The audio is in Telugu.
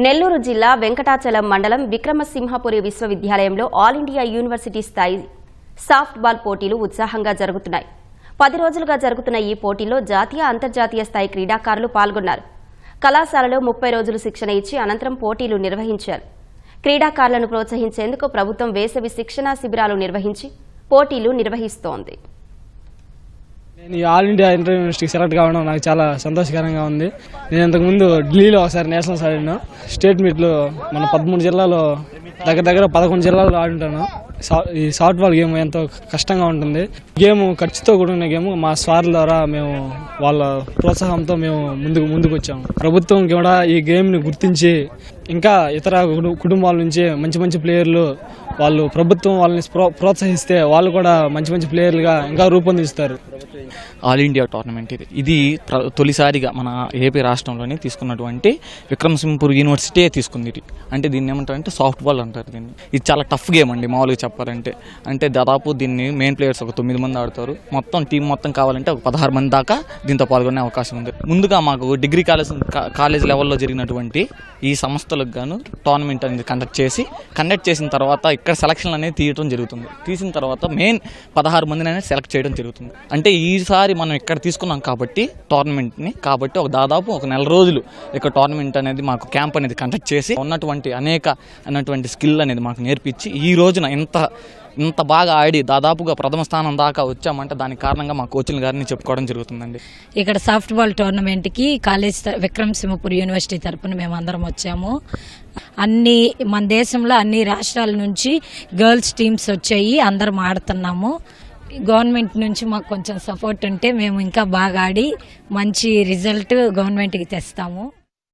నెల్లూరు జిల్లా వెంకటాచలం మండలం విక్రమసింహపురి విశ్వవిద్యాలయంలో ఆల్ ఇండియా యూనివర్సిటీ స్థాయి సాఫ్ట్బాల్ పోటీలు ఉత్సాహంగా జరుగుతున్నాయి. పది రోజులుగా జరుగుతున్న ఈ పోటీల్లో జాతీయ అంతర్జాతీయ స్థాయి క్రీడాకారులు పాల్గొన్నారు. కళాశాలలో ముప్పై రోజులు శిక్షణ ఇచ్చి అనంతరం పోటీలు నిర్వహించారు. క్రీడాకారులను ప్రోత్సహించేందుకు ప్రభుత్వం వేసవి శిక్షణా శిబిరాలు నిర్వహించి పోటీలు నిర్వహిస్తోంది. నేను ఈ ఆల్ ఇండియా ఇంటర్ యూనివర్సిటీకి సెలెక్ట్ కావడం నాకు చాలా సంతోషకరంగా ఉంది. నేను ఇంతకుముందు ఢిల్లీలో ఒకసారి నేషనల్స్ ఆడినా. స్టేట్ మీట్లో మన పదమూడు జిల్లాలో దగ్గర దగ్గర పదకొండు జిల్లాల్లో ఆడుంటాను. సా- ఈ సాఫ్ట్ బాల్ గేమ్ ఎంతో కష్టంగా ఉంటుంది. గేమ్ ఖర్చుతో కూడిన గేమ్ మా స్వార్ ద్వారా మేము వాళ్ళ ప్రోత్సాహంతో మేము ముందుకు ముందుకు వచ్చాము ప్రభుత్వం కూడా ఈ గేమ్ని గుర్తించి ఇంకా ఇతర కుటుంబాల నుంచి మంచి మంచి ప్లేయర్లు వాళ్ళు ప్రభుత్వం వాళ్ళని ప్రో- ప్రోత్సహిస్తే వాళ్ళు కూడా మంచి మంచి ప్లేయర్లుగా ఇంకా రూపొందిస్తారు. ఆల్ ఇండియా టోర్నమెంట్ ఇది. ఇది తొలిసారిగా మన ఏపీ రాష్ట్రంలోనే తీసుకున్నటువంటి విక్రమసింహపూర్ యూనివర్సిటీ తీసుకుంది ఇది. అంటే దీన్ని ఏమంటారంటే సాఫ్ట్ బాల్ అంటారు దీన్ని. ఇది చాలా టఫ్ గేమ్ అండి మామూలుగా చెప్పాలంటే. అంటే దాదాపు దీన్ని మెయిన్ ప్లేయర్స్ ఒక తొమ్మిది మంది ఆడతారు. మొత్తం టీం మొత్తం కావాలంటే ఒక పదహారు మంది దాకా దీంతో పాల్గొనే అవకాశం ఉంది. ముందుగా మాకు డిగ్రీ కాలేజ్ కాలేజ్ లెవెల్లో జరిగినటువంటి ఈ సంస్థలకు గాను టోర్నమెంట్ అనేది కండక్ట్ చేసి కండక్ట్ చేసిన తర్వాత ఇక్కడ సెలక్షన్ అనేది తీయడం జరుగుతుంది. తీసిన తర్వాత మెయిన్ పదహారు మందిని అనేది సెలెక్ట్ చేయడం జరుగుతుంది. అంటే ఈ ఈసారి మనం ఇక్కడ తీసుకున్నాం కాబట్టి టోర్నమెంట్ని. కాబట్టి ఒక దాదాపు ఒక నెల రోజులు ఇక్కడ టోర్నమెంట్ అనేది మాకు క్యాంప్ అనేది కండక్ట్ చేసి ఉన్నటువంటి అనేక అన్నటువంటి స్కిల్ అనేది మాకు నేర్పించి ఈ రోజున ఇంత ఇంత బాగా ఆడి దాదాపుగా ప్రథమ స్థానం దాకా వచ్చామంటే దానికి కారణంగా మా కోచింగ్ గారిని చెప్పుకోవడం జరుగుతుందండి. ఇక్కడ సాఫ్ట్ బాల్ టోర్నమెంట్కి కాలేజ్ త- విక్రమ్ సింహపూర్ యూనివర్సిటీ తరపున మేము అందరం వచ్చాము. అన్ని మన దేశంలో అన్ని రాష్ట్రాల నుంచి గర్ల్స్ టీమ్స్ వచ్చాయి. అందరం ఆడుతున్నాము. గవర్నమెంట్ నుంచి మాకు కొంచెం సపోర్ట్ ఉంటే మేము ఇంకా బాగా ఆడి మంచి రిజల్ట్ గవర్నమెంట్కి తెస్తాము.